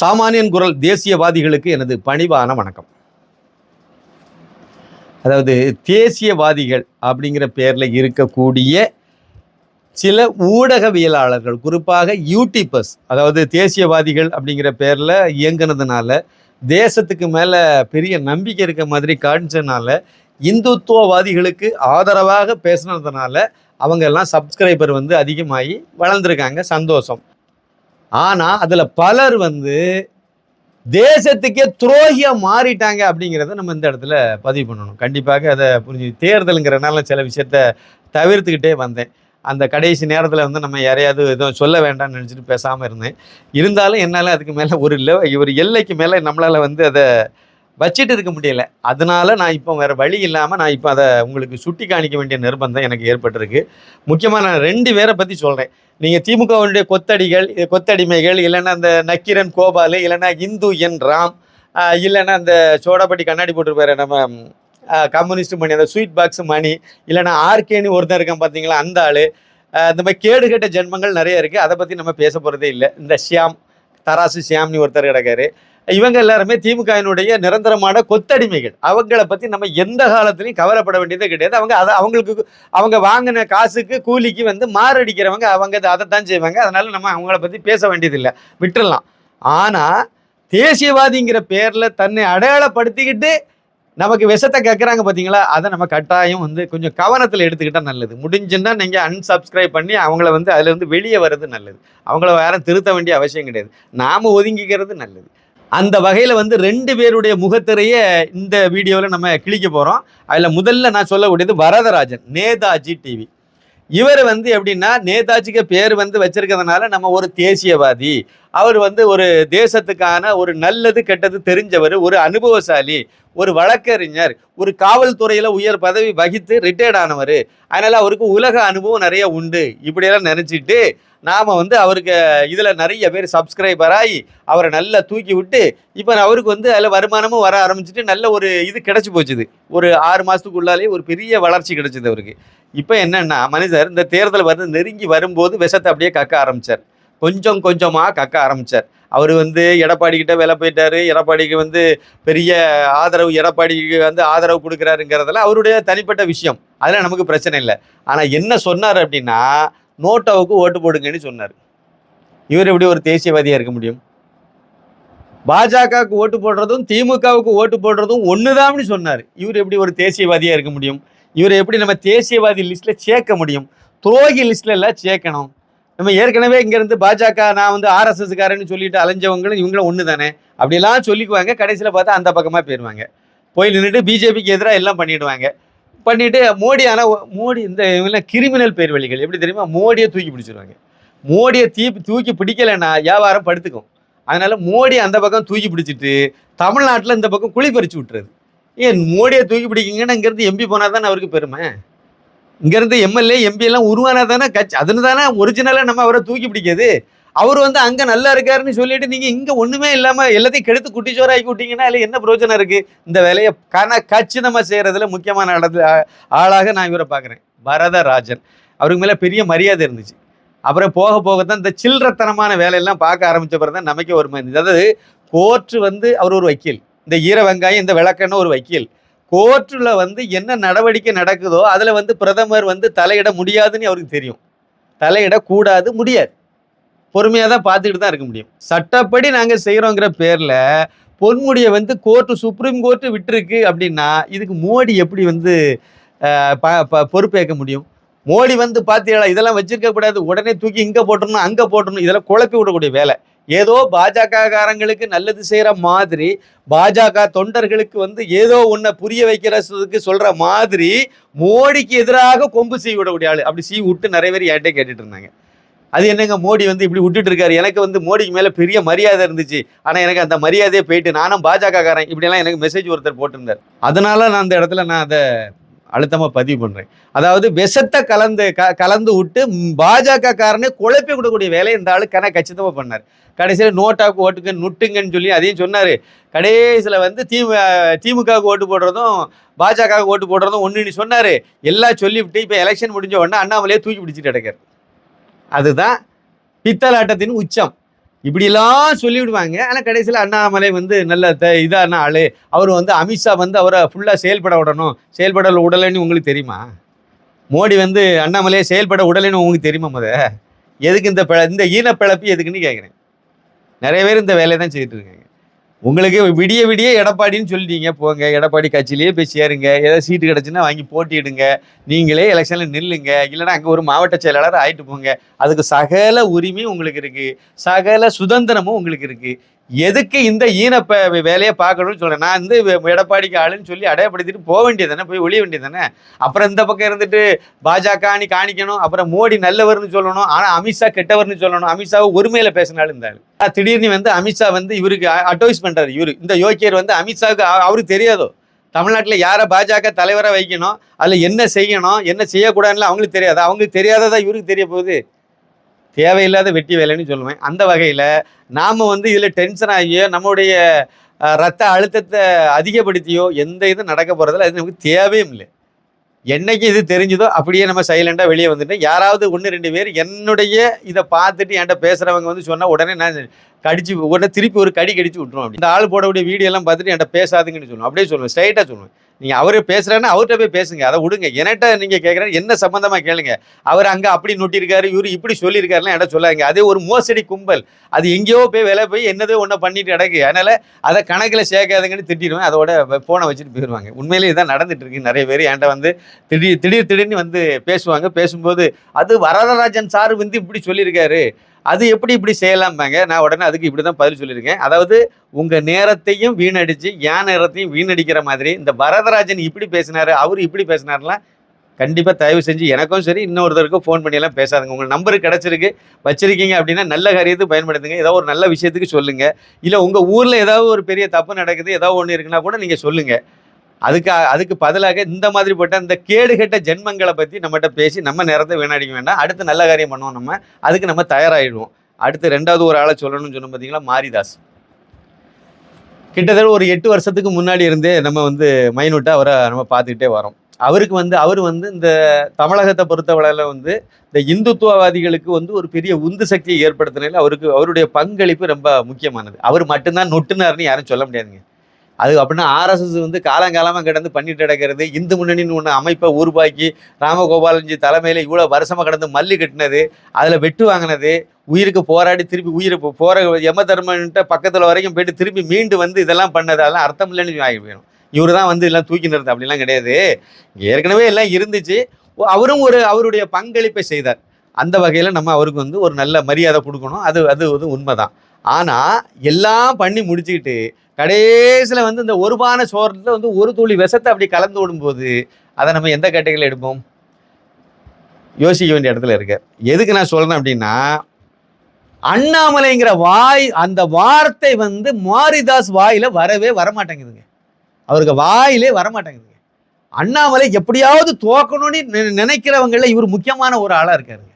சாமானியன் குரல் தேசியவாதிகளுக்கு எனது பணிவான வணக்கம். அதாவது தேசியவாதிகள் அப்படிங்கிற பேரில் இருக்கக்கூடிய சில ஊடகவியலாளர்கள் குறிப்பாக யூடியூபர்ஸ் அதாவது தேசியவாதிகள் அப்படிங்கிற பேரில் இயங்குனதுனால தேசத்துக்கு மேலே பெரிய நம்பிக்கை இருக்க மாதிரி காணிச்சதுனால இந்துத்துவவாதிகளுக்கு ஆதரவாக பேசுனதுனால அவங்க எல்லாம் சப்ஸ்கிரைபர் வந்து அதிகமாகி வளர்ந்துருக்காங்க. சந்தோஷம். ஆனால் அதில் பலர் வந்து தேசத்துக்கே துரோகியாக மாறிட்டாங்க அப்படிங்கிறத நம்ம இந்த இடத்துல பதிவு பண்ணணும். கண்டிப்பாக அதை புரிஞ்சு தேர்தலுங்கிறனால சில விஷயத்த தவிர்த்துக்கிட்டே வந்தேன். அந்த கடைசி நேரத்தில் வந்து நம்ம யாரையாவது எதுவும் சொல்ல வேண்டாம்னு நினச்சிட்டு பேசாமல் இருந்தேன். இருந்தாலும் என்னால் அதுக்கு மேலே ஒரு இல்லை ஒரு எல்லைக்கு மேலே நம்மளால் வந்து அதை வச்சுட்டு இருக்க முடியல. அதனால நான் இப்போ வேறு வழி இல்லாமல் நான் இப்போ அதை உங்களுக்கு சுட்டி காணிக்க வேண்டிய நிர்பந்தம் எனக்கு ஏற்பட்டிருக்கு. முக்கியமாக நான் ரெண்டு பேரை பற்றி சொல்கிறேன் நீங்கள் திமுகவுடைய கொத்தடிகள் கொத்தடிமைகள் இல்லைன்னா அந்த நக்கீரன் கோபாலு இல்லைன்னா இந்து என் ராம் இல்லைன்னா அந்த சோடாப்பட்டி கண்ணாடி போட்டிருப்பாரு நம்ம கம்யூனிஸ்ட் மணி அந்த ஸ்வீட் பாக்ஸ் மணி இல்லைன்னா ஆர்கேன்னு ஒருத்தர் இருக்கான் பார்த்தீங்களா அந்த ஆள். இந்த மாதிரி கேடுகட்ட ஜென்மங்கள் நிறைய இருக்குது அதை பற்றி நம்ம பேச போகிறதே இல்லை. இந்த ஷியாம் தராசு ஷியாம்னு ஒருத்தர் கிடக்காரு. இவங்க எல்லாருமே திமுகவினுடைய நிரந்தரமான கொத்தடிமைகள். அவங்கள பற்றி நம்ம எந்த காலத்துலையும் கவலைப்பட வேண்டியதே கிடையாது. அவங்க அதை அவங்களுக்கு அவங்க வாங்கின காசுக்கு கூலிக்கு வந்து மாரடிக்கிறவங்க அவங்க அதை தான் செய்வாங்க. அதனால் நம்ம அவங்கள பற்றி பேச வேண்டியதில்லை. விட்டுறலாம். ஆனால் தேசியவாதிங்கிற பேரில் தன்னை அடையாளப்படுத்திக்கிட்டு நமக்கு விஷத்தை கேட்குறாங்க பார்த்தீங்களா அதை நம்ம கட்டாயம் வந்து கொஞ்சம் கவனத்தில் எடுத்துக்கிட்டால் நல்லது. முடிஞ்சுன்னா நீங்கள் அன்சப்ஸ்கிரைப் பண்ணி அவங்கள வந்து அதுலேருந்து வெளியே வர்றது நல்லது. அவங்கள யாரும் திருத்த வேண்டிய அவசியம் கிடையாது. நாம் ஒதுங்கிக்கிறது நல்லது. அந்த வகையில் வந்து ரெண்டு பேருடைய முகத்திரையை இந்த வீடியோவில் நம்ம கிழிக்க போகிறோம் அதில் முதல்ல நான் சொல்லக்கூடியது வரதராஜன் நேதாஜி டிவி இவர் வந்து எப்படின்னா நேதாஜிக்கு பேர் வந்து வச்சிருக்கிறதுனால நம்ம ஒரு தேசியவாதி. அவர் வந்து ஒரு தேசத்துக்கான ஒரு நல்லது கெட்டது தெரிஞ்சவர் ஒரு அனுபவசாலி ஒரு வழக்கறிஞர் ஒரு காவல்துறையில் உயர் பதவி வகித்து ரிட்டையர்ட் ஆனவர். அதனால் அவருக்கு உலக அனுபவம் நிறைய உண்டு. இப்படியெல்லாம் நினச்சிட்டு நாம் வந்து அவருக்கு இதில் நிறைய பேர் சப்ஸ்கிரைபர் ஆகி அவரை நல்லா தூக்கி விட்டு இப்போ அவருக்கு வந்து அதில் வருமானமும் வர ஆரம்பிச்சிட்டு நல்ல ஒரு இது கிடச்சி போச்சுது. ஒரு ஆறு மாதத்துக்குள்ளாலே ஒரு பெரிய வளர்ச்சி கிடைச்சிது அவருக்கு. இப்போ என்னென்னா மனிதர் இந்த தேர்தல் வந்து நெருங்கி வரும்போது விஷத்தை அப்படியே கக்க ஆரம்பிச்சார். கொஞ்சம் கொஞ்சமாக கக்க ஆரம்பித்தார் அவர் வந்து எடப்பாடிக்கிட்ட வேலை போயிட்டார். எடப்பாடிக்கு வந்து பெரிய ஆதரவு எடப்பாடிக்கு வந்து ஆதரவு கொடுக்குறாருங்கிறதெல்லாம் அவருடைய தனிப்பட்ட விஷயம். அதெல்லாம் நமக்கு பிரச்சனை இல்லை. ஆனால் என்ன சொன்னார் அப்படின்னா நோட்டாவுக்கு ஓட்டு போடுங்கன்னு சொன்னார். இவர் எப்படி ஒரு தேசியவாதியாக இருக்க முடியும்? பாஜகவுக்கு ஓட்டு போடுறதும் திமுகவுக்கு ஓட்டு போடுறதும் ஒண்ணுதான்னு சொன்னார். இவர் எப்படி ஒரு தேசியவாதியாக இருக்க முடியும்? இவரை எப்படி நம்ம தேசியவாதி லிஸ்ட்டில் சேர்க்க முடியும்? துரோகி லிஸ்ட்டில் எல்லாம் சேர்க்கணும். நம்ம ஏற்கனவே இங்கேருந்து பாஜக நான் வந்து ஆர்எஸ்எஸ்காரன்னு சொல்லிட்டு அலைஞ்சவங்களும் இவங்களும் ஒன்று தானே அப்படிலாம் சொல்லிக்குவாங்க. கடைசியில் பார்த்தா அந்த பக்கமாக போயிடுவாங்க போய் நின்றுட்டு பிஜேபிக்கு எதிராக எல்லாம் பண்ணிடுவாங்க. பண்ணிட்டு மோடி ஆனால் மோடி இந்த இவங்கெல்லாம் கிரிமினல் பேர் வழிகள் எப்படி தெரியுமா? மோடியை தூக்கி பிடிச்சிருவாங்க. மோடியை தீ தூக்கி பிடிக்கலைன்னா வியாபாரம் படுத்துக்கும். அதனால மோடி அந்த பக்கம் தூக்கி பிடிச்சிட்டு தமிழ்நாட்டில் இந்த பக்கம் குழி பறிச்சு விட்டுறது. ஏன் மோடியை தூக்கி பிடிக்கிங்கன்னா இங்கேருந்து எம்பி போனால் தானே அவருக்கு பெருமை? இங்கேருந்து எம்எல்ஏ எம்பி எல்லாம் உருவானா தானே கட்சி அதுன்னு தானே ஒரிஜினலாக நம்ம அவரை தூக்கி பிடிக்காது அவர் வந்து அங்கே நல்லா இருக்காருன்னு சொல்லிட்டு நீங்கள் இங்கே ஒன்றுமே இல்லாமல் எல்லாத்தையும் கெடுத்து குட்டிச்சோராக்கி விட்டீங்கன்னா அதில் என்ன பிரயோஜனம் இருக்குது இந்த வேலையை கன கச்சிதமாக செய்கிறதுல முக்கியமான இடத்துல ஆளாக நான் இவரை பார்க்குறேன். பரதராஜன் அவருக்கு மேலே பெரிய மரியாதை இருந்துச்சு. அப்புறம் போக போக தான் இந்த சில்லறத்தனமான வேலையெல்லாம் பார்க்க ஆரம்பிச்ச பிறகு தான் நமக்கே ஒரு மாதிரி அதாவது கோர்ட்டு வந்து அவர் ஒரு வக்கீல். இந்த ஈர வெங்காயம் இந்த விளக்கன்னு ஒரு வக்கீல். கோர்ட்டில் வந்து என்ன நடவடிக்கை நடக்குதோ அதில் வந்து பிரதமர் வந்து தலையிட முடியாதுன்னு அவருக்கு தெரியும். தலையிடக்கூடாது முடியாது. பொறுமையாக தான் பார்த்துக்கிட்டு தான் இருக்க முடியும். சட்டப்படி நாங்கள் செய்கிறோங்கிற பேரில் பொன்முடியை வந்து கோர்ட்டு சுப்ரீம் கோர்ட்டு விட்டுருக்கு அப்படின்னா இதுக்கு மோடி எப்படி வந்து ப- ப- பொறுப்பேற்க முடியும்? மோடி வந்து பார்த்தீங்களா இதெல்லாம் வச்சிருக்க கூடாது. உடனே தூக்கி இங்கே போட்டுறணும் அங்கே போட்டுறணும் இதெல்லாம் குழப்பி விடக்கூடிய வேலை. ஏதோ பாஜககாரங்களுக்கு நல்லது செய்கிற மாதிரி பாஜக தொண்டர்களுக்கு வந்து ஏதோ ஒன்றை புரிய வைக்கிறதுக்கு சொல்கிற மாதிரி மோடிக்கு எதிராக கொம்பு செய்ய விடக்கூடிய ஆள். அப்படி சீவி விட்டு நிறைய பேர் என்கிட்ட கேட்டுட்டு இருந்தாங்க. அது என்னங்க மோடி வந்து இப்படி விட்டுட்டு இருக்காரு. எனக்கு வந்து மோடிக்கு மேலே பெரிய மரியாதை இருந்துச்சு. ஆனால் எனக்கு அந்த மரியாதையே போயிட்டு நானும் பாஜக காரன் இப்படிலாம் எனக்கு மெசேஜ் ஒருத்தர் போட்டிருந்தார். அதனால நான் அந்த இடத்துல நான் அதை அழுத்தமாக பதிவு பண்ணுறேன் அதாவது விஷத்தை கலந்து க கலந்து விட்டு பாஜக காரனே குழப்பி விடக்கூடிய வேலையை இந்த ஆளு கன கச்சிதமாக பண்ணார். கடைசியில் நோட்டாவுக்கு ஓட்டுங்க நுட்டுங்கன்னு சொல்லி அதையும் சொன்னார். கடைசியில் வந்து திமு திமுகவுக்கு ஓட்டு போடுறதும் பாஜகவுக்கு ஓட்டு போடுறதும் ஒன்றுன்னு சொன்னார். எல்லாம் சொல்லிவிட்டு இப்போ எலெக்ஷன் முடிஞ்ச உடனே அண்ணாமலையே தூக்கி பிடிச்சிட்டு கிடக்கார். அதுதான் பித்தலாட்டத்தின் உச்சம். இப்படிலாம் சொல்லிவிடுவாங்க. ஆனால் கடைசியில் அண்ணாமலை வந்து நல்ல த இதான ஆள். அவர் வந்து அமித்ஷா வந்து அவரை ஃபுல்லாக செயல்பட விடணும். செயல்பட உடலைன்னு உங்களுக்கு தெரியுமா? மோடி வந்து அண்ணாமலையை செயல்பட உடலைன்னு உங்களுக்கு தெரியுமா முத? எதுக்கு இந்த பிழ இந்த ஈன பிழப்பு எதுக்குன்னு கேட்குறேன் நிறைய பேர் இந்த வேலையை தான் செய்துட்டு இருக்காங்க. உங்களுக்கு விடிய விடிய எடப்பாடின்னு சொல்லிட்டீங்க. போங்க எடப்பாடி கட்சியிலேயே போய் சேருங்க. ஏதாவது சீட்டு கிடச்சுன்னா வாங்கி போட்டிடுங்க நீங்களே எலெக்ஷனில் நில்லுங்க. இல்லைன்னா அங்கே ஒரு மாவட்ட செயலாளர் ஆயிட்டு போங்க. அதுக்கு சகல உரிமையும் உங்களுக்கு இருக்கு. சகல சுதந்திரமும் உங்களுக்கு இருக்கு. எதுக்கு இந்த ஈனப்ப வேலையை பார்க்கணும்னு சொல்கிறேன் நான் வந்து எடப்பாடிக்கு ஆளுன்னு சொல்லி அடையப்படுத்திட்டு போக வேண்டியது தானே போய் ஒழிய வேண்டியது தானே அப்புறம் இந்த பக்கம் இருந்துட்டு பாஜக அணி காணிக்கணும் அப்புறம் மோடி நல்லவர்னு சொல்லணும் ஆனால் அமித்ஷா கெட்டவர்னு சொல்லணும். அமித்ஷாவை ஒருமையில் பேசினாலும் இந்த திடீர்னு வந்து அமித்ஷா வந்து இவருக்கு அட்வைஸ் பண்ணுறாரு இவரு. இந்த யோக்கியர் வந்து அமித்ஷாவுக்கு அவருக்கு தெரியாதோ? தமிழ்நாட்டில் யாரை பாஜக தலைவராக வைக்கணும்? அதில் என்ன செய்யணும்? என்ன செய்யக்கூடாதுன்னு அவங்களுக்கு தெரியாது. அவங்களுக்கு தெரியாததா இவருக்கு தெரிய போகுது? தேவையில்லாத வெட்டி வேலைன்னு சொல்லுவேன். அந்த வகையில் நாம் வந்து இதில் டென்ஷன் ஆகியோ நம்முடைய ரத்த அழுத்தத்தை அதிகப்படுத்தியோ எந்த இதுவும் நடக்க போகிறதில்ல அது நமக்கு தேவையும் இல்லை. என்னைக்கு இது தெரிஞ்சதோ அப்படியே நம்ம சைலண்டாக வெளியே வந்துட்டு யாராவது ஒன்று ரெண்டு பேர் என்னுடைய இதை பார்த்துட்டு என்கிட்ட பேசுகிறவங்க வந்து சொன்னால் உடனே நான் கடிச்சு உடனே திருப்பி ஒரு கடி கடிச்சு விட்ருவோம் அப்படி. இந்த ஆள் போடக்கூடிய வீடியோ எல்லாம் பார்த்துட்டு என்கிட்ட பேசாதுங்கன்னு சொல்லுவோம் அப்படியே சொல்லுவேன் ஸ்ட்ரைட்டாக சொல்லுவேன். நீங்கள் அவரு பேசுகிறாருன்னா அவர்கிட்ட போய் பேசுங்க. அதை விடுங்க. என்கிட்ட நீங்கள் கேட்குறேன் என்ன சம்மந்தமாக கேளுங்க. அவர் அங்கே அப்படி நொட்டியிருக்காரு இவர் இப்படி சொல்லியிருக்காருலாம் என்கிட்ட சொல்லாங்க அதே ஒரு மோசடி கும்பல். அது எங்கேயோ போய் வேலை போய் என்னதோ ஒன்றை பண்ணிட்டு கிடக்கு. அதனால் அதை கணக்கில் சேர்க்காதுங்கன்னு திட்டிடுவேன். அதோட ஃபோனை வச்சுட்டு போயிடுவாங்க உண்மையிலேயே இதான் நடந்துட்டு இருக்கு. நிறைய பேர் என்கிட்ட வந்து திடீர் திடீர் திடீர்னு வந்து பேசுவாங்க. பேசும்போது அது வரதராஜன் சார் வந்து இப்படி சொல்லியிருக்காரு. அது எப்படி இப்படி செய்யலாம்பாங்க? நான் உடனே அதுக்கு இப்படி தான் பதில் சொல்லியிருக்கேன். அதாவது உங்கள் நேரத்தையும் வீணடிச்சு என் நேரத்தையும் வீணடிக்கிற மாதிரி இந்த வரதராஜன் இப்படி பேசினாரு அவர் இப்படி பேசினார்லாம் கண்டிப்பாக தயவு செஞ்சு எனக்கும் சரி இன்னொருத்தருக்கும் ஃபோன் பண்ணியெல்லாம் பேசாதுங்க. உங்கள் நம்பர் கிடச்சிருக்கு வச்சுருக்கீங்க அப்படின்னா நல்ல காரியத்துக்கு பயன்படுத்துங்க. ஏதோ ஒரு நல்ல விஷயத்துக்கு சொல்லுங்கள் இல்லை உங்கள் ஊரில் ஏதாவது ஒரு பெரிய தப்பு நடக்குது ஏதாவது ஒன்று இருக்குன்னா கூட நீங்கள் சொல்லுங்கள் அதுக்கு அதுக்கு பதிலாக இந்த மாதிரி போட்ட இந்த கேடுகெட்ட ஜென்மங்களை பற்றி நம்மகிட்ட பேசி நம்ம நேரத்தை வீணடிக்க வேண்டாம். அடுத்து நல்ல காரியம் பண்ணுவோம் நம்ம. அதுக்கு நம்ம தயாராகிடுவோம் அடுத்து ரெண்டாவது ஒரு ஆளை சொல்லணும்னு சொன்னோம் பார்த்தீங்களா மாரிதாஸ். கிட்டத்தட்ட ஒரு எட்டு வருஷத்துக்கு முன்னாடி இருந்தே நம்ம வந்து மைனூட்டாக அவரை நம்ம பார்த்துக்கிட்டே வரோம். அவருக்கு வந்து அவர் வந்து இந்த தமிழகத்தை பொறுத்தவரையில் வந்து இந்த இந்துத்துவவாதிகளுக்கு வந்து ஒரு பெரிய உந்து சக்தியை ஏற்படுத்தினால அவருக்கு அவருடைய பங்களிப்பு ரொம்ப முக்கியமானது. அவர் மட்டும்தான் நொட்டுனார்னு யாரும் சொல்ல முடியாதுங்க. அது அப்படின்னா ஆர்எஸ்எஸ் வந்து காலங்காலமாக கிடந்து பண்ணிட்டு கிடக்கிறது. இந்து முன்னணின்னு ஒன்று அமைப்பை உருவாக்கி ராமகோபாலன்ஜி தலைமையில் இவ்வளோ வருஷமாக கிடந்து மல்லி கட்டினது அதில் வெட்டு வாங்கினது உயிருக்கு போராடி திருப்பி உயிரை போகிற யம தர்மன்ட்ட பக்கத்தில் வரைக்கும் போயிட்டு திருப்பி மீண்டு வந்து இதெல்லாம் பண்ணது. அதெல்லாம் அர்த்தம் இல்லைன்னு ஆகி போயிடும். இவர் தான் வந்து எல்லாம் தூக்கி நிறுத்த அப்படிலாம் கிடையாது. ஏற்கனவே எல்லாம் இருந்துச்சு. அவரும் ஒரு அவருடைய பங்களிப்பை செய்தார். அந்த வகையில் நம்ம அவருக்கு வந்து ஒரு நல்ல மரியாதை கொடுக்கணும். அது அது வந்து உண்மைதான். ஆனால் எல்லாம் பண்ணி முடிச்சுக்கிட்டு கடைசியில் வந்து இந்த ஒரு பானை சோறத்தில் வந்து ஒரு துளி விஷத்தை அப்படி கலந்து விடும்போது அதை நம்ம எந்த கேட்டகரியில் எடுப்போம்? யோசிக்க வேண்டிய இடத்துல இருக்க. எதுக்கு நான் சொல்கிறேன் அப்படின்னா அண்ணாமலைங்கிற வாய் அந்த வார்த்தை வந்து மாரிதாஸ் வாயில் வரவே வரமாட்டேங்குதுங்க. அவருக்கு வாயிலே வரமாட்டேங்குதுங்க. அண்ணாமலை எப்படியாவது தோக்கணும்னு நி- நினைக்கிறவங்கள இவர் முக்கியமான ஒரு ஆளாக இருக்காருங்க.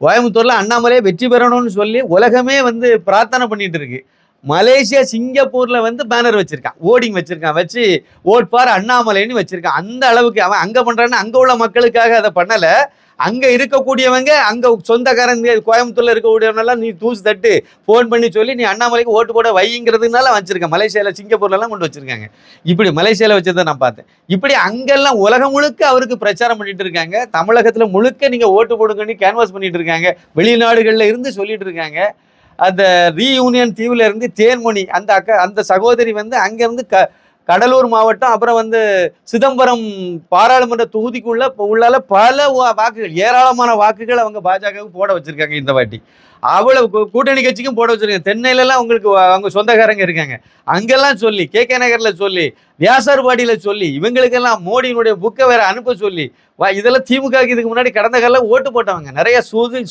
கோயம்புத்தூரில் அண்ணாமலையை வெற்றி பெறணும்னு சொல்லி உலகமே வந்து பிரார்த்தனை பண்ணிட்டு இருக்கு. மலேசியா சிங்கப்பூர்ல வந்து பேனர் வச்சிருக்கான். ஓடிங் வச்சிருக்கான். வச்சு ஓட் பார் அண்ணாமலைன்னு வச்சிருக்கான். அந்த அளவுக்கு அவன் அங்க பண்றான்னு அங்க உள்ள மக்களுக்காக அதை பண்ணல. அங்க இருக்கக்கூடியவங்க அங்க சொந்தக்காரங்க கோயம்புத்தூர்ல இருக்கக்கூடியவனெல்லாம் நீ தூசு தட்டு ஃபோன் பண்ணி சொல்லி நீ அண்ணாமலைக்கு ஓட்டு போட வைங்கிறதுனால வச்சிருக்கேன். மலேசியால சிங்கப்பூர்ல எல்லாம் கொண்டு வச்சிருக்காங்க. இப்படி மலேசியால வச்சதை நான் பார்த்தேன். இப்படி அங்கெல்லாம் உலகம் முழுக்க அவருக்கு பிரச்சாரம் பண்ணிட்டு இருக்காங்க. தமிழகத்துல முழுக்க நீங்க ஓட்டு போடுங்கன்னு கேன்வாஸ் பண்ணிட்டு இருக்காங்க. வெளிநாடுகள்ல இருந்து சொல்லிட்டு இருக்காங்க. அந்த ரீயூனியன் தீவுல இருந்து தேன்மொழி அந்த அக்கா அந்த சகோதரி வந்து அங்கிருந்து க கடலூர் மாவட்டம் அப்புறம் வந்து சிதம்பரம் பாராளுமன்ற தொகுதிக்குள்ள உள்ளால பல வா- வாக்குகள் ஏராளமான வாக்குகள் அவங்க பாஜகவுக்கு போட வச்சிருக்காங்க இந்த வாட்டி. அவ்வளவு கூட்டணி கட்சிக்கும் போட வச்சிருக்காங்க. தென்னையிலலாம் உங்களுக்கு அவங்க சொந்தக்காரங்க இருக்காங்க. அங்கெல்லாம் சொல்லி கே கே நகர்ல சொல்லி வியாசார்பாடியில சொல்லி இவங்களுக்கெல்லாம் மோடியினுடைய புக்கை வேற அனுப்ப சொல்லி வா இதெல்லாம் திமுக இதுக்கு முன்னாடி கடந்த காலம் ஓட்டு போட்டவங்க. நிறைய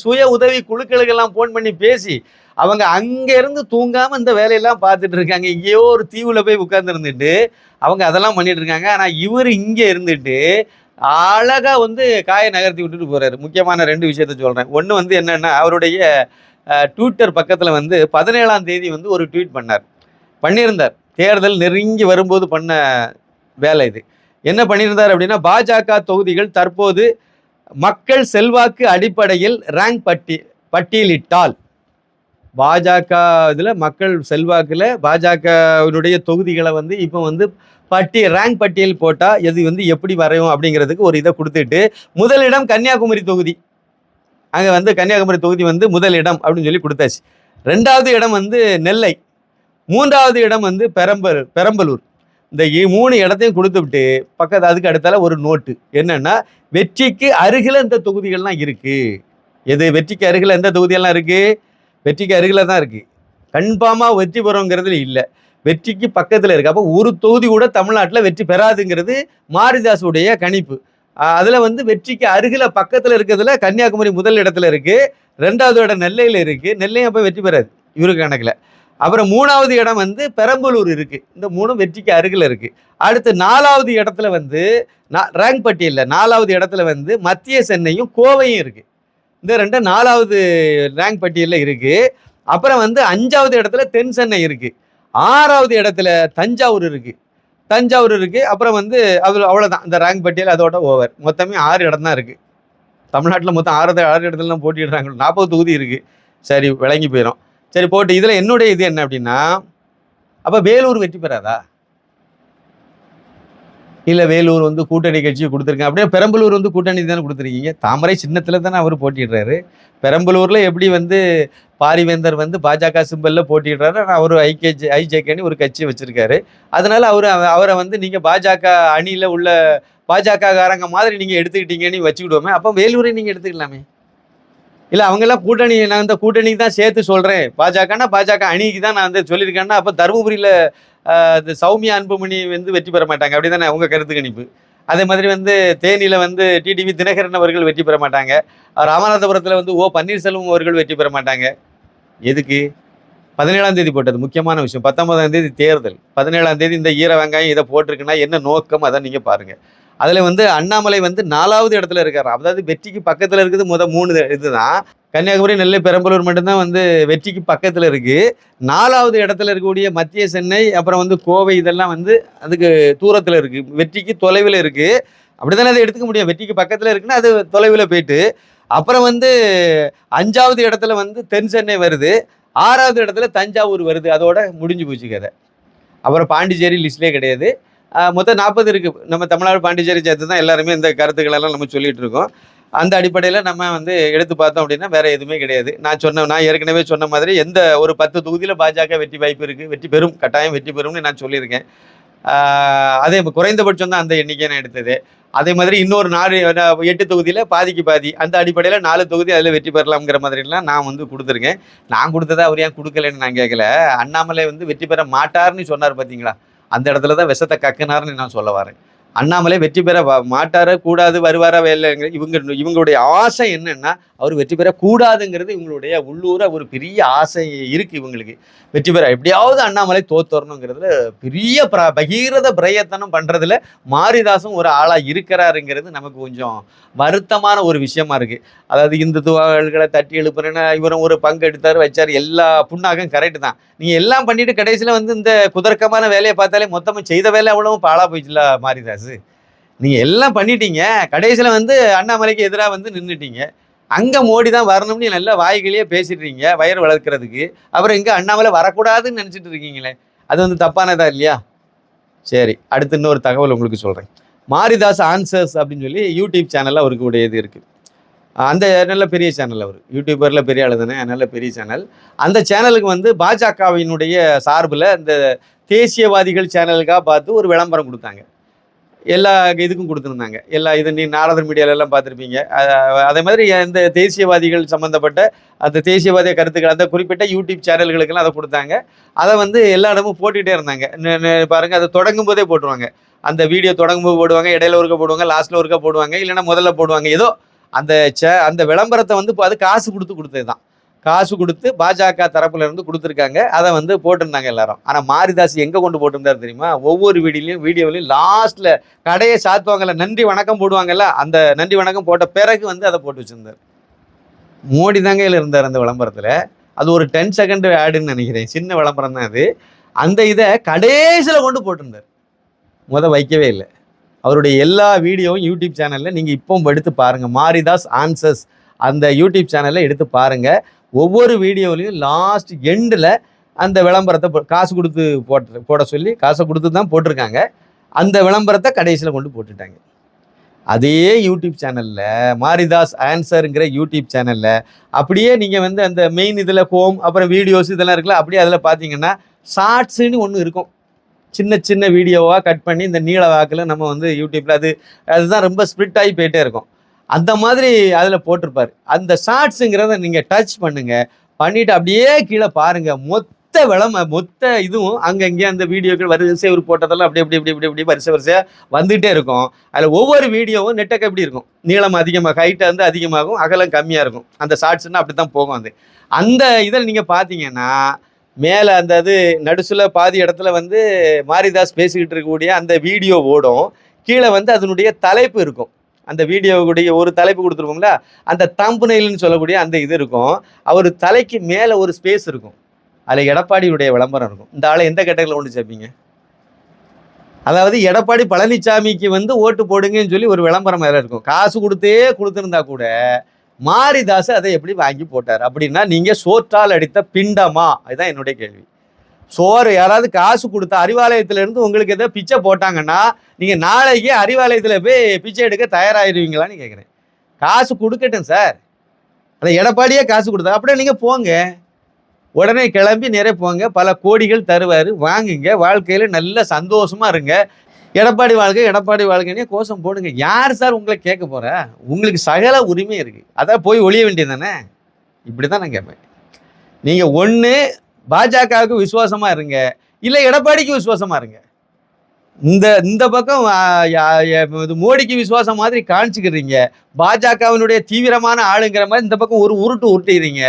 சுய உதவி குழுக்களுக்கெல்லாம் ஃபோன் பண்ணி பேசி அவங்க அங்கேருந்து தூங்காமல் இந்த வேலையெல்லாம் பார்த்துட்டு இருக்காங்க. எங்கேயோ ஒரு தீவில் போய் உட்காந்துருந்துட்டு அவங்க அதெல்லாம் பண்ணிட்டு இருக்காங்க. ஆனால் இவர் இங்கே இருந்துட்டு அழகாக வந்து காயை நகர்த்தி விட்டுட்டு போகிறாரு முக்கியமான ரெண்டு விஷயத்த சொல்கிறேன் ஒன்று வந்து என்னென்னா அவருடைய ட்விட்டர் பக்கத்தில் வந்து பதினேழாம் தேதி வந்து ஒரு ட்வீட் பண்ணார். பண்ணியிருந்தார். தேர்தல் நெருங்கி வரும்போது பண்ண வேலை இது. என்ன பண்ணியிருந்தார் அப்படின்னா பாஜக தொகுதிகள் தற்போது மக்கள் செல்வாக்கு அடிப்படையில் ரேங்க் பட்டி பட்டியலிட்டால். பாஜக இதில் மக்கள் செல்வாக்கில் பாஜகவினுடைய தொகுதிகளை வந்து இப்போ வந்து பட்டியல் ரேங்க் பட்டியல் போட்டால் எது வந்து எப்படி வரையும் அப்படிங்கிறதுக்கு ஒரு இதை கொடுத்துட்டு முதலிடம் கன்னியாகுமரி தொகுதி. அங்கே வந்து கன்னியாகுமரி தொகுதி வந்து முதலிடம் அப்படின்னு சொல்லி கொடுத்தாச்சு. ரெண்டாவது இடம் வந்து நெல்லை. மூன்றாவது இடம் வந்து பெரம்பலூர் பெரம்பலூர். இந்த மூணு இடத்தையும் கொடுத்துவிட்டு பக்கத்து அதுக்கு அடுத்தால ஒரு நோட்டு. என்னன்னா வெற்றிக்கு அருகில் இந்த தொகுதிகள்லாம் இருக்கு. எது? வெற்றிக்கு அருகில் எந்த தொகுதியெல்லாம் இருக்குது வெற்றிக்கு அருகில் தான் இருக்குது கன்ஃபார்மாக வெற்றி பெறோங்கிறதுல இல்லை. வெற்றிக்கு பக்கத்தில் இருக்குது அப்போ ஒரு தொகுதி கூட தமிழ்நாட்டில் வெற்றி பெறாதுங்கிறது மாரிதாசுடைய கணிப்பு. அதில் வந்து வெற்றிக்கு அருகில் பக்கத்தில் இருக்கிறதுல கன்னியாகுமரி முதல் இடத்துல இருக்குது ரெண்டாவது இடம் நெல்லையில் இருக்குது நெல்லையும் அப்போ வெற்றி பெறாது. இவருக்கு கணக்கில். அப்புறம் மூணாவது இடம் வந்து பெரம்பலூர் இருக்குது இந்த மூணும் வெற்றிக்கு அருகில் இருக்குது அடுத்து நாலாவது இடத்துல வந்து ரேங்க் பட்டியலில் நாலாவது இடத்துல வந்து மத்திய சென்னையும் கோவையும் இருக்குது இந்த ரெண்டு நாலாவது ரேங்க் பட்டியலில் இருக்குது அப்புறம் வந்து அஞ்சாவது இடத்துல தென் சென்னை இருக்குது ஆறாவது இடத்துல தஞ்சாவூர் இருக்குது தஞ்சாவூர் இருக்குது அப்புறம் வந்து அது அவ்வளோதான் இந்த ரேங்க் பட்டியல் அதோட ஓவர் மொத்தமே ஆறு இடம் தான் இருக்குது தமிழ்நாட்டில் மொத்தம் ஆறு ஆறு இடத்துலலாம் போட்டிடுறாங்க நாற்பது தொகுதி இருக்குது சரி விளங்கி போயிடும் சரி போட்டு இதில் என்னுடைய இது என்ன அப்படின்னா அப்போ வேலூர் வெற்றி பெறாதா? இல்லை வேலூர் வந்து கூட்டணி கட்சி கொடுத்துருக்கேன். அப்படியே பெரம்பலூர் வந்து கூட்டணி தானே கொடுத்துருக்கீங்க. தாமரை சின்னத்தில் தானே அவர் போட்டிடுறாரு பெரம்பலூரில் எப்படி வந்து பாரிவேந்தர் வந்து பாஜக சிம்பலில் போட்டிடுறாரு ஆனால் அவர் ஐகேஜி ஐஜேகேன்னு ஒரு கட்சி வச்சுருக்காரு. அதனால் அவர் அவரை வந்து நீங்கள் பாஜக அணியில் உள்ள பாஜக காரங்க மாதிரி நீங்கள் எடுத்துக்கிட்டீங்கன்னு வச்சுக்கிடுவோமே. அப்போ வேலூரை நீங்கள் எடுத்துக்கலாமே. இல்லை அவங்கெல்லாம் கூட்டணி நான் இந்த கூட்டணிக்கு தான் சேர்த்து சொல்கிறேன் பாஜகனா பாஜக அணிக்கு தான் நான் வந்து சொல்லியிருக்கேன்னா அப்போ தருமபுரியில் இந்த சௌமியா அன்புமணி வந்து வெற்றி பெற மாட்டாங்க. அப்படி தானே அவங்க கருத்து கணிப்பு. அதே மாதிரி வந்து தேனியில் வந்து டிடிவி தினகரன் அவர்கள் வெற்றி பெற மாட்டாங்க. ராமநாதபுரத்தில் வந்து ஓ பன்னீர்செல்வம் அவர்கள் வெற்றி பெற மாட்டாங்க. எதுக்கு? பதினேழாம் தேதி போட்டது முக்கியமான விஷயம். பத்தொன்பதாம் தேதி தேர்தல். பதினேழாம் தேதி இந்த ஈர வெங்காயம் இதை போட்டிருக்குன்னா என்ன நோக்கம்? அதை நீங்கள் பாருங்கள் அதில் வந்து அண்ணாமலை வந்து நாலாவது இடத்துல இருக்காரு. அதாவது வெற்றிக்கு பக்கத்தில் இருக்குது முத மூணு இதுதான். கன்னியாகுமரி நெல்லை பெரம்பலூர் மட்டும்தான் வந்து வெற்றிக்கு பக்கத்தில் இருக்குது நாலாவது இடத்துல இருக்கக்கூடிய மத்திய சென்னை அப்புறம் வந்து கோவை இதெல்லாம் வந்து அதுக்கு தூரத்தில் இருக்குது வெற்றிக்கு தொலைவில் இருக்குது அப்படி தானே அதை எடுத்துக்க முடியும்? வெற்றிக்கு பக்கத்தில் இருக்குன்னா அது தொலைவில் போயிட்டு. அப்புறம் வந்து அஞ்சாவது இடத்துல வந்து தென் சென்னை வருது. ஆறாவது இடத்துல தஞ்சாவூர் வருது. அதோட முடிஞ்சு போச்சு கதை. அப்புறம் பாண்டிச்சேரி லிஸ்ட்லேயே கிடையாது. மொத்தம் நாற்பது இருக்குது நம்ம தமிழ்நாடு பாண்டிச்சேரி சேர்த்து தான் எல்லாருமே இந்த கருத்துக்கள் எல்லாம் நம்ம சொல்லிகிட்டு இருக்கோம். அந்த அடிப்படையில் நம்ம வந்து எடுத்து பார்த்தோம் அப்படின்னா வேறு எதுவுமே கிடையாது. நான் சொன்ன நான் ஏற்கனவே சொன்ன மாதிரி எந்த ஒரு பத்து தொகுதியில் பாஜக வெற்றி வாய்ப்பு இருக்குது வெற்றி பெறும் கட்டாயம் வெற்றி பெறும்னு நான் சொல்லியிருக்கேன். அதே குறைந்தபட்சம் தான் அந்த எண்ணிக்கை நான் எடுத்தது. அதே மாதிரி இன்னொரு நாலு எட்டு தொகுதியில் பாதிக்கு பாதி அந்த அடிப்படையில் நாலு தொகுதி அதில் வெற்றி பெறலாம்ங்கிற மாதிரிலாம் நான் வந்து கொடுத்துருக்கேன். நான் கொடுத்ததா அவர் ஏன் கொடுக்கலன்னு நான் கேட்கல. அண்ணாமலை வந்து வெற்றி பெற மாட்டார்னு சொன்னார் பார்த்தீங்களா அந்த இடத்துல தான் விஷத்தை கக்குனாருன்னு நான் சொல்ல வரேன். அண்ணாமலை வெற்றி பெற மாட்டாரோ மாட்டார கூடாது வருவாரா வேலைங்க இவங்க இவங்களுடைய ஆசை என்னன்னா அவர் வெற்றி பெற கூடாதுங்கிறது இவங்களுடைய உள்ளூர ஒரு பெரிய ஆசை இருக்கு இவங்களுக்கு. வெற்றி பெற எப்படியாவது அண்ணாமலை தோத்துறணுங்கிறதுல பெரிய பிர பகீரத பிரயத்தனம் பண்றதுல மாரிதாசும் ஒரு ஆளா இருக்கிறாருங்கிறது நமக்கு கொஞ்சம் வருத்தமான ஒரு விஷயமா இருக்கு. அதாவது இந்துத்துவர்களை தட்டி எழுப்புறேன்னு இவரும் ஒரு பங்கு எடுத்தார் வச்சார். எல்லா புண்ணாகும் கரெக்டு தான். நீங்கள் எல்லாம் பண்ணிட்டு கடைசியில வந்து இந்த குதர்க்கமான வேலையை பார்த்தாலே மொத்தமா செய்த வேலை அவ்வளவும் பாழா போயிடுச்சுல மாரிதாஸ் நீங்க எல்லாம் பண்ணிட்டீங்க. கடைசியில வந்து அண்ணாமலைக்கு எதிராக வந்து நின்றுட்டீங்க அங்கே மோடி தான் வரணும்னு நல்ல வாய்களையே பேசிடுறீங்க வயிறு வளர்க்குறதுக்கு. அப்புறம் இங்கே அண்ணாமலை வரக்கூடாதுன்னு நினச்சிட்டு இருக்கீங்களே அது வந்து தப்பானதா இல்லையா? சரி அடுத்து இன்னொரு தகவல் உங்களுக்கு சொல்கிறேன் மாரிதாஸ் ஆன்சர்ஸ் அப்படின்னு சொல்லி யூடியூப் சேனலில் அவருக்கு உடையது இருக்குது அந்த நல்ல பெரிய சேனல் அவர். யூடியூபரில் பெரிய ஆள் தானே நல்ல பெரிய சேனல் அந்த சேனலுக்கு வந்து பாஜகவினுடைய சார்பில் இந்த தேசியவாதிகள் சேனலுக்காக பார்த்து ஒரு விளம்பரம் கொடுத்தாங்க. எல்லா இதுக்கும் கொடுத்துருந்தாங்க. எல்லா இது நீ நாரதர் மீடியாலெல்லாம் பார்த்துருப்பீங்க. அதே மாதிரி இந்த தேசியவாதிகள் சம்மந்தப்பட்ட அந்த தேசியவாதிய கருத்துக்கள் அந்த குறிப்பிட்ட யூடியூப் சேனல்களுக்கெல்லாம் அதை கொடுத்தாங்க. அதை வந்து எல்லா இடமும் போட்டுகிட்டே இருந்தாங்க. பாருங்கள் அதை தொடங்கும் போதே போட்டுருவாங்க. அந்த வீடியோ தொடங்கும் போது போடுவாங்க இடையில ஒருக்க போடுவாங்க லாஸ்ட்டில் ஒருக்க போடுவாங்க இல்லைன்னா முதல்ல போடுவாங்க. ஏதோ அந்த சே அந்த விளம்பரத்தை வந்து இப்போ அது காசு கொடுத்து கொடுத்தது தான் காசு கொடுத்து பாஜக தரப்புல இருந்து கொடுத்துருக்காங்க. அதை வந்து போட்டிருந்தாங்க எல்லாரும். ஆனா மாரிதாஸ் எங்க கொண்டு போட்டிருந்தாரு தெரியுமா? ஒவ்வொரு வீடியோலையும் வீடியோலையும் லாஸ்ட்ல கடையை சாத்துவாங்கல்ல நன்றி வணக்கம் போடுவாங்கல்ல அந்த நன்றி வணக்கம் போட்ட பிறகு வந்து அதை போட்டு வச்சிருந்தார். மோடி தாங்க இருந்தார் அந்த விளம்பரத்தில். அது ஒரு டென் செகண்ட் ஆடுன்னு நினைக்கிறேன். சின்ன விளம்பரம் தான் அது. அந்த இதை கடைசியில் கொண்டு போட்டிருந்தார். முத வைக்கவே இல்லை. அவருடைய எல்லா வீடியோவும் யூடியூப் சேனலில் நீங்கள் இப்போ எடுத்து பாருங்கள் மாரிதாஸ் ஆன்சர்ஸ் அந்த யூடியூப் சேனலில் எடுத்து பாருங்கள் ஒவ்வொரு வீடியோலையும் லாஸ்ட் எண்டில் அந்த விளம்பரத்தை போ- காசு கொடுத்து போட்டு போட சொல்லி காசை கொடுத்து தான் போட்டிருக்காங்க. அந்த விளம்பரத்தை கடைசியில் கொண்டு போட்டுட்டாங்க. அதே யூடியூப் சேனலில் மாரிதாஸ் ஆன்சருங்கிற யூடியூப் சேனலில் அப்படியே நீங்கள் வந்து அந்த மெயின் இதில் ஹோம் அப்புறம் வீடியோஸ் இதெல்லாம் இருக்குல்ல அப்படியே அதில் பார்த்தீங்கன்னா ஷார்ட்ஸுன்னு ஒன்று இருக்கும். சின்ன சின்ன வீடியோவாக கட் பண்ணி இந்த நீள வாக்கில் நம்ம வந்து யூடியூப்பில் அது அதுதான் ரொம்ப ஸ்ப்ளிட் ஆகி போயிட்டே இருக்கும். அந்த மாதிரி அதில் போட்டிருப்பார். அந்த ஷார்ட்ஸுங்கிறத நீங்கள் டச் பண்ணுங்கள் பண்ணிவிட்டு அப்படியே கீழே பாருங்க. மொத்த விளம்ப மொத்த இதுவும் அங்கங்கே அந்த வீடியோக்கள் வரிசை ஒரு போட்டதெல்லாம் அப்படி அப்படி இப்படி இப்படி இப்படி வரிசை வரிசையாக வந்துகிட்டே இருக்கும். அதில் ஒவ்வொரு வீடியோவும் நெட்டக்கு எப்படி இருக்கும்? நீளம் அதிகமாக ஹைட்டை வந்து அதிகமாகும் அகலம் கம்மியாக இருக்கும். அந்த ஷார்ட்ஸ்னால் அப்படி தான் போகும் அது. அந்த இதில் நீங்கள் பார்த்தீங்கன்னா மேலே அந்த இது நடுசில் பாதி இடத்துல வந்து மாரிதாஸ் பேசிக்கிட்டு இருக்கக்கூடிய அந்த வீடியோ ஓடும். கீழே வந்து அதனுடைய தலைப்பு இருக்கும். அந்த வீடியோவுடைய ஒரு தலைப்பு கொடுத்துருப்போங்களா அந்த தம்புனைல்னு சொல்லக்கூடிய அந்த இது இருக்கும். அவர் தலைக்கு மேலே ஒரு ஸ்பேஸ் இருக்கும். அதில் எடப்பாடியுடைய விளம்பரம் இருக்கும். இந்த ஆளை எந்த கேட்டகரியில் கொண்டு சேர்ப்பீங்க? அதாவது எடப்பாடி பழனிசாமிக்கு வந்து ஓட்டு போடுங்கன்னு சொல்லி ஒரு விளம்பரம் வேற இருக்கும். காசு கொடுத்தே கொடுத்துருந்தா கூட மாரிதாஸ் அதை எப்படி வாங்கி போட்டார்? அப்படின்னா நீங்கள் சோற்றால் அடித்த பிண்டமா? அதுதான் என்னுடைய கேள்வி. சோறு யாராவது காசு கொடுத்தா அறிவாலயத்திலேருந்து உங்களுக்கு எதோ பிச்சை போட்டாங்கன்னா நீங்கள் நாளைக்கு அறிவாலயத்தில் போய் பிச்சை எடுக்க தயாராகிடுவீங்களான்னு கேட்குறேன் காசு கொடுக்கட்டும் சார். அதை எடப்பாடியே காசு கொடுத்தா அப்படியே நீங்கள் போங்க. உடனே கிளம்பி நிறைய போங்க. பல கோடிகள் தருவார். வாங்குங்க. வாழ்க்கையில் நல்ல சந்தோஷமாக இருங்க. எடப்பாடி வாழ்க்கை எடப்பாடி வாழ்க்கைன்னே கோஷம் போடுங்க. யார் சார் உங்களை கேட்க போகிற உங்களுக்கு சகல உரிமை இருக்குது அதான் போய் ஒழிய வேண்டியது தானே? இப்படி தான் நான் கேட்பேன். நீங்கள் ஒன்று பாஜகவுக்கு விசுவாசமா இருங்க. இல்லை எடப்பாடிக்கு விசுவாசமா இருங்க. இந்த இந்த பக்கம் இது மோடிக்கு விசுவாசம் மாதிரி காமிச்சுக்கிறீங்க பாஜகவினுடைய தீவிரமான ஆளுங்கிற மாதிரி இந்த பக்கம் ஒரு உருட்டு உருட்டுறீங்க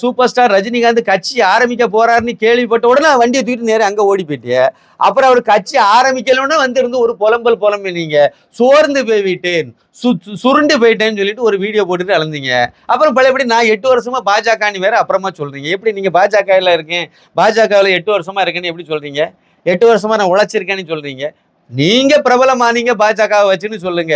சூப்பர் ஸ்டார் ரஜினிகாந்த் கட்சி ஆரம்பிக்க போறாருன்னு கேள்விப்பட்ட உடனே வண்டியை தூக்கிட்டு நேரம் அங்கே ஓடி போயிட்டு அப்புறம் அவர் கட்சி ஆரம்பிக்கலன்னா வந்திருந்து ஒரு புலம்பல் புலம்பினீங்க சோர்ந்து போய்விட்டேன் சு சு- சுருண்டு போயிட்டேன்னு சொல்லிட்டு ஒரு வீடியோ போட்டுட்டு அளந்தீங்க அப்புறம் பழையபடி நான் எட்டு வருஷமா பாஜகன்னு வேற அப்புறமா சொல்றீங்க. எப்படி நீங்க பாஜகவில் இருக்கேன் பாஜகவில் எட்டு வருஷமா இருக்கேன்னு எப்படி சொல்றீங்க? எட்டு வருஷமா நான் உழைச்சிருக்கேன்னு சொல்றீங்க. நீங்க பிரபலமானீங்க பாஜகவை வச்சுன்னு சொல்லுங்க.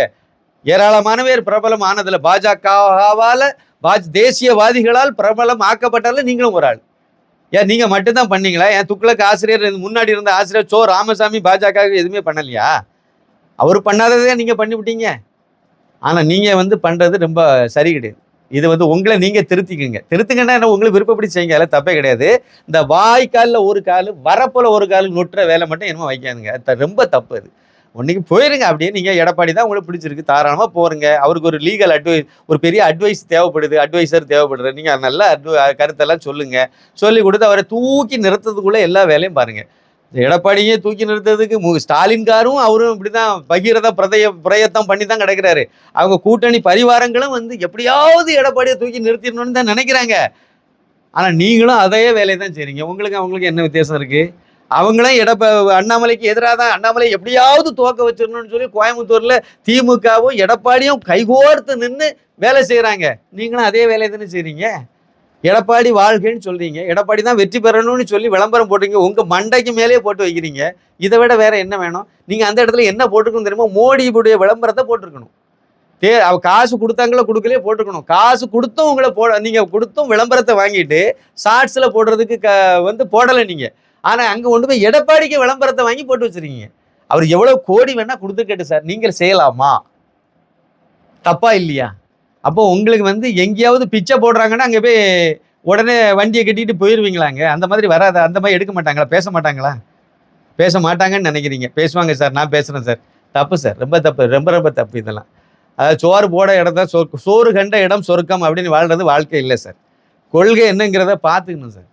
ஏராளமான பேர் பிரபலம் ஆனதுல பாஜகவால பாஜ் தேசியவாதிகளால் பிரபலம் ஆக்கப்பட்டால நீங்களும் ஒரு ஆள். ஏன் நீங்கள் மட்டும்தான் பண்ணீங்களா? ஏன் துக்ளக் ஆசிரியர் முன்னாடி இருந்த ஆசிரியர் சோ ராமசாமி பாஜக எதுவுமே பண்ணலையா? அவர் பண்ணாததே நீங்கள் பண்ணிவிட்டீங்க. ஆனால் நீங்கள் வந்து பண்ணுறது ரொம்ப சரி கிடையாது. இது வந்து உங்களை நீங்கள் திருத்திக்குங்க. திருத்துங்கன்னா என்ன உங்களுக்கு விருப்பப்படி செய்யுங்க. அதில் தப்பே கிடையாது. இந்த வாய்க்காலில் ஒரு கால் வரப்புல ஒரு கால் நொட்டுற வேலை மட்டும் என்னமோ வைக்காதுங்க. ரொம்ப தப்பு அது. ஒன்றைக்கு போயிருங்க அப்படியே நீங்கள் எடப்பாடி தான் உங்களுக்கு பிடிச்சிருக்கு. தாராளமாக போருங்க. அவருக்கு ஒரு லீகல் அட்வைஸ் ஒரு பெரிய அட்வைஸ் தேவைப்படுது அட்வைசர் தேவைப்படுது. நீங்கள் நல்ல அட்வை கருத்தெல்லாம் சொல்லுங்க. சொல்லி கொடுத்து அவரை தூக்கி நிறுத்ததுக்குள்ளே எல்லா வேலையும் பாருங்க. எடப்பாடியே தூக்கி நிறுத்ததுக்கு மு ஸ்டாலின்காரும் அவரும் இப்படி தான் பகீரத பிரதய பிரயத்தம் பண்ணி தான் கிடக்கிறாரு. அவங்க கூட்டணி பரிவாரங்களும் வந்து எப்படியாவது எடப்பாடியை தூக்கி நிறுத்திடணும்னு தான் நினைக்கிறாங்க. ஆனால் நீங்களும் அதே வேலையை தான் செய்றீங்க. உங்களுக்கு அவங்களுக்கு என்ன வித்தியாசம் இருக்குது அவங்களும் எடப்ப அண்ணாமலைக்கு எதிராக தான் அண்ணாமலை எப்படியாவது துவக்க வச்சிடணும்னு சொல்லி கோயம்புத்தூர்ல திமுகவும் எடப்பாடியும் கைகோர்த்து நின்று வேலை செய்கிறாங்க நீங்களும் அதே வேலையை தானே செய்கிறீங்க எடப்பாடி வாழ்க்கைன்னு சொல்றீங்க. எடப்பாடி தான் வெற்றி பெறணும்னு சொல்லி விளம்பரம் போடுறீங்க உங்க மண்டைக்கு மேலேயே போட்டு வைக்கிறீங்க. இதை விட வேற என்ன வேணும்? நீங்க அந்த இடத்துல என்ன போட்டுருக்கணும் தெரியுமா? மோடியுடைய விளம்பரத்தை போட்டிருக்கணும். தே அவ காசு கொடுத்தாங்களோ கொடுக்கலையே போட்டிருக்கணும். காசு கொடுத்தும் உங்களை போட நீங்க கொடுத்தும் விளம்பரத்தை வாங்கிட்டு ஷார்ட்ஸில் போடுறதுக்கு க வந்து போடலை நீங்கள் ஆனால் அங்கே கொண்டு போய் எடப்பாடிக்கு விளம்பரத்தை வாங்கி போட்டு வச்சிருக்கீங்க. அவர் எவ்வளோ கோடி வேணால் கொடுத்துருக்கட்டு சார். நீங்கள் செய்யலாமா? தப்பா இல்லையா? அப்போ உங்களுக்கு வந்து எங்கேயாவது பிச்சை போடுறாங்கன்னா அங்கே போய் உடனே வண்டியை கட்டிட்டு போயிடுவீங்களாங்க அந்த மாதிரி வராதா? அந்த மாதிரி எடுக்க மாட்டாங்களா? பேச மாட்டாங்களா? பேச மாட்டாங்கன்னு நினைக்கிறீங்க. பேசுவாங்க சார். நான் பேசுகிறேன் சார். தப்பு சார். ரொம்ப தப்பு. ரொம்ப ரொம்ப தப்பு இதெல்லாம். அதாவது சோறு போட இடத்த சொ சோறு கண்ட இடம் சொர்க்கம் அப்படின்னு வாழ்றது வாழ்க்கை இல்லை சார். கொள்கை என்னங்கிறத பார்த்துக்கணும் சார்.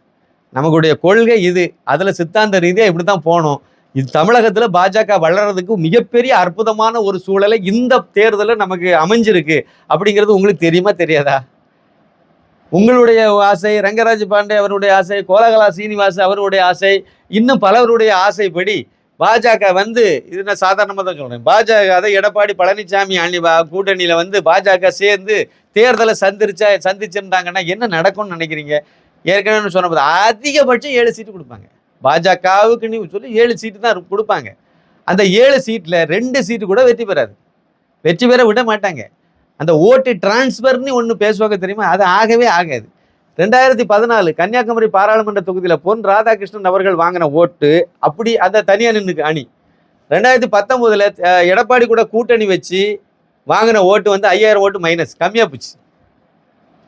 நமக்குடைய கொள்கை இது. அதில் சித்தாந்த ரீதியாக இப்படி தான் போகணும் இது தமிழகத்தில் பாஜக வளர்றதுக்கு மிகப்பெரிய அற்புதமான ஒரு சூழலை இந்த தேர்தலில் நமக்கு அமைஞ்சிருக்கு. அப்படிங்கிறது உங்களுக்கு தெரியுமா தெரியாதா? உங்களுடைய ஆசை ரங்கராஜ் பாண்டே அவருடைய ஆசை கோலகலா சீனிவாஸ் அவருடைய ஆசை இன்னும் பலருடைய ஆசைப்படி பாஜக வந்து இது நான் சாதாரணமாக தான் சொல்கிறேன் பாஜக அதை எடப்பாடி பழனிசாமி அணி வா- வந்து பாஜக சேர்ந்து தேர்தலை சந்திரிச்சா சந்திச்சிருந்தாங்கன்னா என்ன நடக்கும்னு நினைக்கிறீங்க? ஏற்கனவே சொன்ன போது அதிகபட்சம் ஏழு சீட்டு கொடுப்பாங்க. பாஜகவுக்கு நீ சொல்லி ஏழு சீட்டு தான் கொடுப்பாங்க. அந்த ஏழு சீட்டில் ரெண்டு சீட்டு கூட வெற்றி பெறாது. வெற்றி பெற விட மாட்டாங்க. அந்த ஓட்டு டிரான்ஸ்ஃபர்னு ஒன்று பேசுவாங்க தெரியுமா? அது ஆகவே ஆகாது. ரெண்டாயிரத்தி பதினாலு கன்னியாகுமரி பாராளுமன்ற தொகுதியில் பொன் ராதாகிருஷ்ணன் அவர்கள் வாங்கின ஓட்டு அப்படி அந்த தனியாக நின்றுக்கு அணி. ரெண்டாயிரத்தி பத்தொம்போதில் எடப்பாடி கூட கூட்டணி வச்சு வாங்கின ஓட்டு வந்து ஐயாயிரம் ஓட்டு மைனஸ் கம்மியாக போச்சு.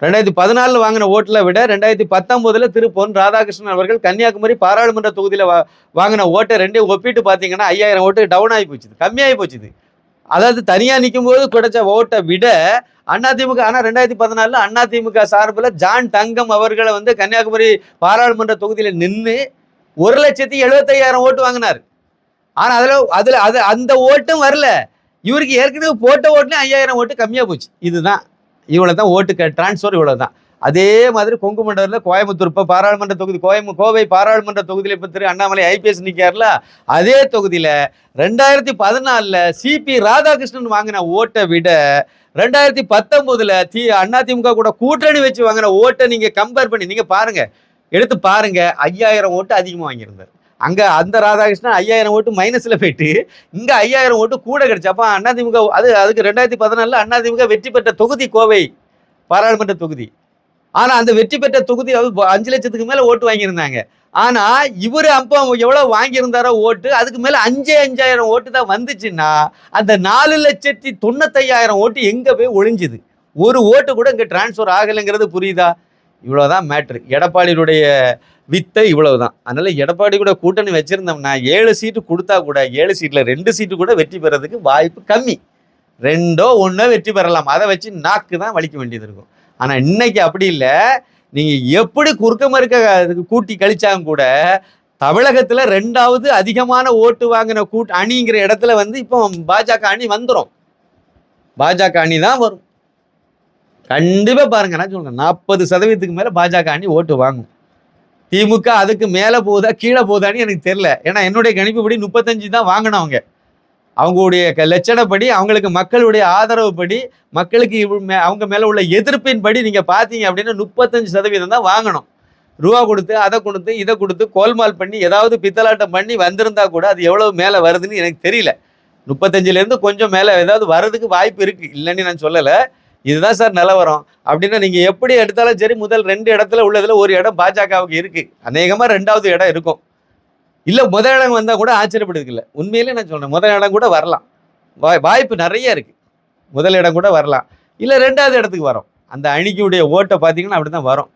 ரெண்டாயிரத்தி பதினாலில் வாங்கின ஓட்டில் விட ரெண்டாயிரத்தி பத்தொம்போதில் திரு பொன் ராதாகிருஷ்ணன் அவர்கள் கன்னியாகுமரி பாராளுமன்ற தொகுதியில் வா வாங்கின ஓட்டை ரெண்டையும் ஒப்பிட்டு பார்த்தீங்கன்னா ஐயாயிரம் ஓட்டு டவுன் ஆகி போச்சுது கம்மியாகி போச்சுது. அதாவது தனியாக நிற்கும் போது கிடைச்ச ஓட்டை விட அதிமுக ஆனால் ரெண்டாயிரத்தி பதினாலில் அதிமுக சார்பில் ஜான் தங்கம் அவர்களை வந்து கன்னியாகுமரி பாராளுமன்ற தொகுதியில் நின்று ஒரு லட்சத்தி எழுபத்தையாயிரம் ஓட்டு வாங்கினார். ஆனால் அதில் அதில் அது அந்த ஓட்டும் வரல. இவருக்கு ஏற்கனவே போட்ட ஓட்டுலேயும் ஐயாயிரம் ஓட்டு கம்மியாக போச்சு. இதுதான். இவ்வளோ தான் ஓட்டு டிரான்ஸ்ஃபர் இவ்வளோ தான் அதே மாதிரி கொங்கு மண்டலத்தில் கோயம்புத்தூர் இப்போ பாராளுமன்ற தொகுதி கோயம்பு கோவை பாராளுமன்ற தொகுதியில் இப்போ திரு அண்ணாமலை ஐபிஎஸ் நிற்கார்ல அதே தொகுதியில் ரெண்டாயிரத்தி பதினாலில் சிபி ராதாகிருஷ்ணன் வாங்கின ஓட்டை விட ரெண்டாயிரத்தி பத்தொம்போதில் தி அதிமுக கூட கூட்டணி வச்சு வாங்கின ஓட்டை நீங்கள் கம்பேர் பண்ணி நீங்கள் பாருங்கள் எடுத்து பாருங்கள் ஐயாயிரம் ஓட்டு அதிகமாக வாங்கியிருந்தார். அங்கே அந்த ராதாகிருஷ்ணன் ஐயாயிரம் ஓட்டு மைனஸில் போயிட்டு இங்கே ஐயாயிரம் ஓட்டு கூட கிடைச்சு. அதிமுக அது அதுக்கு ரெண்டாயிரத்தி பதினாலில் அதிமுக வெற்றி பெற்ற தொகுதி கோவை பாராளுமன்ற தொகுதி. ஆனால் அந்த வெற்றி பெற்ற தொகுதி அது அஞ்சு லட்சத்துக்கு மேலே ஓட்டு வாங்கியிருந்தாங்க. ஆனால் இவர் அப்போ எவ்வளோ வாங்கியிருந்தாரோ ஓட்டு அதுக்கு மேலே அஞ்சே அஞ்சாயிரம் ஓட்டு தான் வந்துச்சுன்னா அந்த நாலு லட்சத்தி தொண்ணூத்தையாயிரம் ஓட்டு எங்கே போய் ஒழிஞ்சுது ஒரு ஓட்டு கூட இங்கே டிரான்ஸ்ஃபர் ஆகலைங்கிறது புரியுதா? இவ்வளோதான் மேட்ரு எடப்பாடியுடைய வித்தை இவ்வளவுதான். அதனால் எடப்பாடி கூட கூட்டணி வச்சுருந்தோம்னா ஏழு சீட்டு கொடுத்தா கூட ஏழு சீட்டில் ரெண்டு சீட்டு கூட வெற்றி பெறதுக்கு வாய்ப்பு கம்மி. ரெண்டோ ஒன்றோ வெற்றி பெறலாம். அதை வச்சு நாக்கு தான் வலிக்க வேண்டியது இருக்கும். ஆனால் இன்னைக்கு அப்படி இல்லை. நீங்கள் எப்படி குறுக்க மறுக்க கூட்டி கழிச்சாங்க கூட தமிழகத்தில் ரெண்டாவது அதிகமான ஓட்டு வாங்கின கூட் அணிங்கிற இடத்துல வந்து இப்போ பாஜக அணி வந்துடும் பாஜக அணி தான் வரும். கண்டிப்பாக பாருங்க நான் சொல்கிறேன் நாற்பது சதவீதத்துக்கு மேலே பாஜக அணி ஓட்டு வாங்கும். திமுக அதுக்கு மேலே போகுதா கீழே போகுதான்னு எனக்கு தெரில ஏன்னா என்னுடைய கணிப்புப்படி முப்பத்தஞ்சு தான் வாங்கினோம் அவங்க அவங்களுடைய க- லட்சணப்படி அவங்களுக்கு மக்களுடைய ஆதரவுப்படி மக்களுக்கு இவ் மே- அவங்க மேலே உள்ள எதிர்ப்பின் படி நீங்கள் பார்த்தீங்க அப்படின்னா முப்பத்தஞ்சு சதவீதம் தான் வாங்கணும். ரூபா கொடுத்து அதை கொடுத்து இதை கொடுத்து கோல்மால் பண்ணி ஏதாவது பித்தலாட்டம் பண்ணி வந்திருந்தா கூட அது எவ்வளவு மேலே வருதுன்னு எனக்கு தெரியல. முப்பத்தஞ்சுலேருந்து கொஞ்சம் மேலே ஏதாவது வர்றதுக்கு வாய்ப்பு இருக்குது இல்லைன்னு நான் சொல்லலை. இதுதான் சார் நிலவரம். அப்படின்னா நீங்கள் எப்படி எடுத்தாலும் சரி முதல் ரெண்டு இடத்துல உள்ளதில் ஒரு இடம் பாஜகவுக்கு இருக்குது அநேகமாக ரெண்டாவது இடம் இருக்கும். இல்லை முதல் இடம் வந்தால் கூட ஆச்சரியப்படுறதுக்கு இல்லை. உண்மையிலே நான் சொல்கிறேன் முதல் இடம் கூட வரலாம். வாய் வாய்ப்பு நிறைய இருக்குது முதல் இடம் கூட வரலாம். இல்லை ரெண்டாவது இடத்துக்கு வரும். அந்த அணிக்குடைய ஓட்டை பார்த்தீங்கன்னா அப்படி தான் வரும்.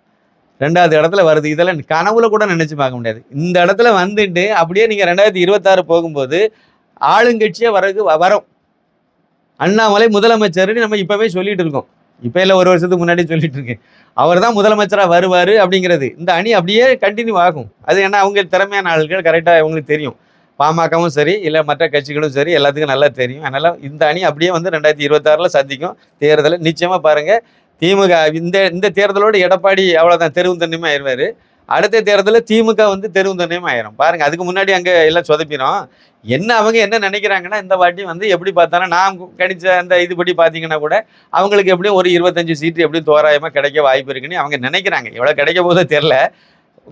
ரெண்டாவது இடத்துல வருது. இதெல்லாம் கனவுல கூட நினச்சி பார்க்க முடியாது. இந்த இடத்துல வந்துட்டு அப்படியே நீங்கள் ரெண்டாயிரத்தி இருபத்தாறு போகும்போது ஆளுங்கட்சியே வரதுக்கு வ- வரும். அண்ணாமலை முதலமைச்சர்னு நம்ம இப்போவே சொல்லிட்டு இருக்கோம். இப்போ இல்லை ஒரு வருஷத்துக்கு முன்னாடி சொல்லிட்டு இருக்கேன். அவர் தான் முதலமைச்சராக வருவார் அப்படிங்கிறது. இந்த அணி அப்படியே கண்டினியூ ஆகும். அது ஏன்னா அவங்க திறமையான ஆளுகள் கரெக்டாக அவங்களுக்கு தெரியும். பாமகவும் சரி இல்லை மற்ற கட்சிகளும் சரி எல்லாத்துக்கும் நல்லா தெரியும். அதனால் இந்த அணி அப்படியே வந்து ரெண்டாயிரத்தி இருபத்தாறில் சந்திக்கும். தேர்தலை நிச்சயமாக பாருங்கள் திமுக இந்த இந்த தேர்தலோட எடப்பாடி அவ்வளோதான் தெருவு தன்மையாக ஆயிடுவார். அடுத்த தேர்தலில் திமுக வந்து தெருவு தன்மையாக ஆயிரும். பாருங்கள் அதுக்கு முன்னாடி அங்கே எல்லாம் சொதப்பிடும் என்ன அவங்க என்ன நினைக்கிறாங்கன்னா இந்த வாட்டி வந்து எப்படி பார்த்தாலும் நான் கணிச்ச அந்த இதுபடி பார்த்தீங்கன்னா கூட அவங்களுக்கு எப்படியும் ஒரு இருபத்தஞ்சு சீட்டு எப்படியும் தோராயமாக கிடைக்க வாய்ப்பு இருக்குன்னு அவங்க நினைக்கிறாங்க. எவ்வளோ கிடைக்க போதோ தெரில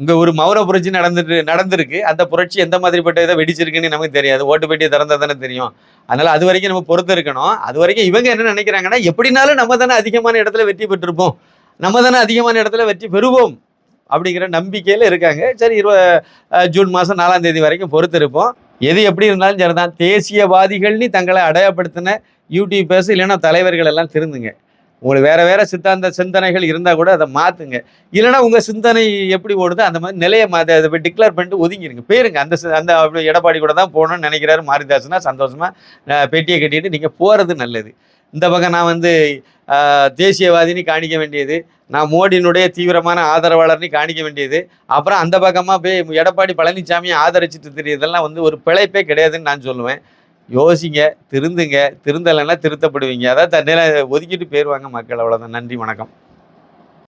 இங்கே ஒரு மௌன புரட்சி நடந்துட்டு நடந்திருக்கு. அந்த புரட்சி எந்த மாதிரிப்பட்ட இதை வெடிச்சிருக்குன்னு நமக்கு தெரியாது. ஓட்டு பெட்டியை திறந்தா தானே தெரியும். அதனால் அது வரைக்கும் நம்ம பொறுத்து இருக்கணும். அது வரைக்கும் இவங்க என்ன நினைக்கிறாங்கன்னா எப்படினாலும் நம்ம தானே அதிகமான இடத்துல வெற்றி பெற்றிருப்போம். நம்ம தானே அதிகமான இடத்துல வெற்றி பெறுவோம். அப்படிங்கிற நம்பிக்கையில் இருக்காங்க. சரி இருபது ஜூன் மாதம் நாலாம் தேதி வரைக்கும் பொறுத்து இருப்போம் எது எப்படி இருந்தாலும் சரிதான். தேசியவாதிகள்னு தங்களை அடையப்படுத்தின யூடியூபர்ஸ் இல்லைன்னா தலைவர்கள் எல்லாம் திருந்துங்க. உங்களுக்கு வேறு வேறு சித்தாந்த சிந்தனைகள் இருந்தால் கூட அதை மாற்றுங்க இல்லைன்னா உங்கள் சிந்தனை எப்படி ஓடுதோ அந்த மாதிரி நிலையை மாற்றி அதை போய் டிக்ளேர் பண்ணிட்டு ஒதுங்கிருங்க. போயிருங்க. அந்த அந்த எடப்பாடி கூட தான் போகணும்னு நினைக்கிறாரு மாரிதாஸ்னா சந்தோஷமாக பெட்டியை கட்டிட்டு நீங்கள் போகிறது நல்லது. இந்த பக்கம் நான் வந்து தேசியவாதின்னு காணிக்க வேண்டியது நான் மோடியினுடைய தீவிரமான ஆதரவாளர்னு காணிக்க வேண்டியது. அப்புறம் அந்த பக்கமாக போய் எடப்பாடி பழனிசாமியை ஆதரிச்சுட்டு தெரியறதெல்லாம் வந்து ஒரு பிழைப்பே கிடையாதுன்னு நான் சொல்லுவேன். யோசிங்க திருந்துங்க திருந்தலைன்னா திருத்தப்படுவீங்க. அதாவது தண்ணியில் ஒதுக்கிட்டு போயிடுவாங்க மக்கள். அவ்வளோதான் நன்றி வணக்கம்.